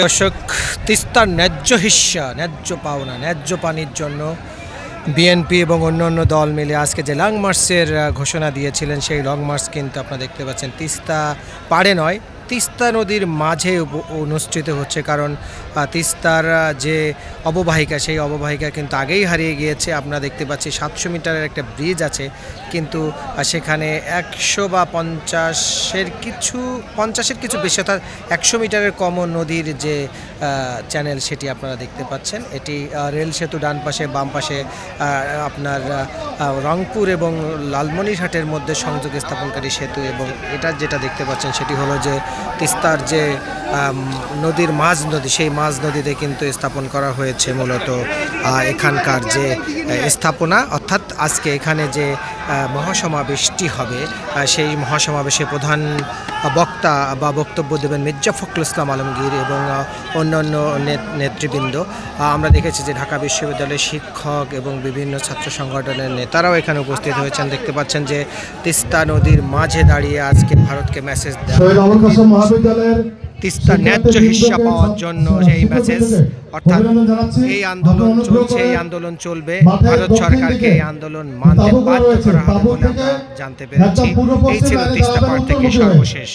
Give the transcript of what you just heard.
দর্শক তিস্তার ন্যায্য হিস্যা ন্যায্য পাওনা, ন্যায্য পানির জন্য বিএনপি এবং অন্যান্য দল মিলে আজকে যে লং মার্চের ঘোষণা দিয়েছিলেন, সেই লং মার্চ কিন্তু আপনারা দেখতে পাচ্ছেন, তিস্তা পারে নয়। তিস্তা নদীর মাঝে অনুষ্ঠিত হচ্ছে কারণ তিস্তার যে অববাহিকা, সেই অববাহিকা কিন্তু আগেই হারিয়ে গিয়েছে। আপনারা দেখতে পাচ্ছি সাতশো মিটারের একটা ব্রিজ আছে। কিন্তু সেখানে একশো বা পঞ্চাশের কিছু পঞ্চাশের কিছু বেশি অর্থাৎ একশো মিটারের কম নদীর যে চ্যানেল সেটি আপনারা দেখতে পাচ্ছেন। এটি রেল সেতু ডান পাশে, বাম পাশে আপনার রংপুর এবং লালমনিরহাটের মধ্যে সংযোগ স্থাপনকারী সেতু এবং এটা যেটা দেখতে পাচ্ছেন সেটি হলো যে তিস্তার যে নদীর মাঝ নদী সেই মাঝ নদীতে কিন্তু স্থাপন করা হয়েছে মূলত এখানকার যে স্থাপনা অর্থাৎ আজকে এখানে যে মহাসমাবেশটি হবে সেই মহাসমাবেশে প্রধান বক্তা বা বক্তব্য দেবেন মির্জা ফখরুল ইসলাম আলমগীর এবং আহ, অন্যান্য নে- নেতৃবৃন্দ। আমরা দেখেছি যে ঢাকা বিশ্ববিদ্যালয়ের শিক্ষক এবং বিভিন্ন ছাত্র সংগঠনের নেতারাও এখানে উপস্থিত হয়েছেন। দেখতে পাচ্ছেন যে তিস্তা নদীর মাঝে দাঁড়িয়ে আজকে ভারতকে মেসেজ দেওয়া কাসেম মহাবিদ্যালয়ের তিস্তার ন্যায্য হিস্সা পাওয়ার জন্য এই মেসেজ অর্থাৎ এই আন্দোলন চলছে এই আন্দোলন চলবে। ভারত সরকারকে এই আন্দোলন মানতে বাধ্য করা হবে বলে আমরা জানতে পেরেছি। এই ছিল তিস্তা পার থেকে সর্বশেষ।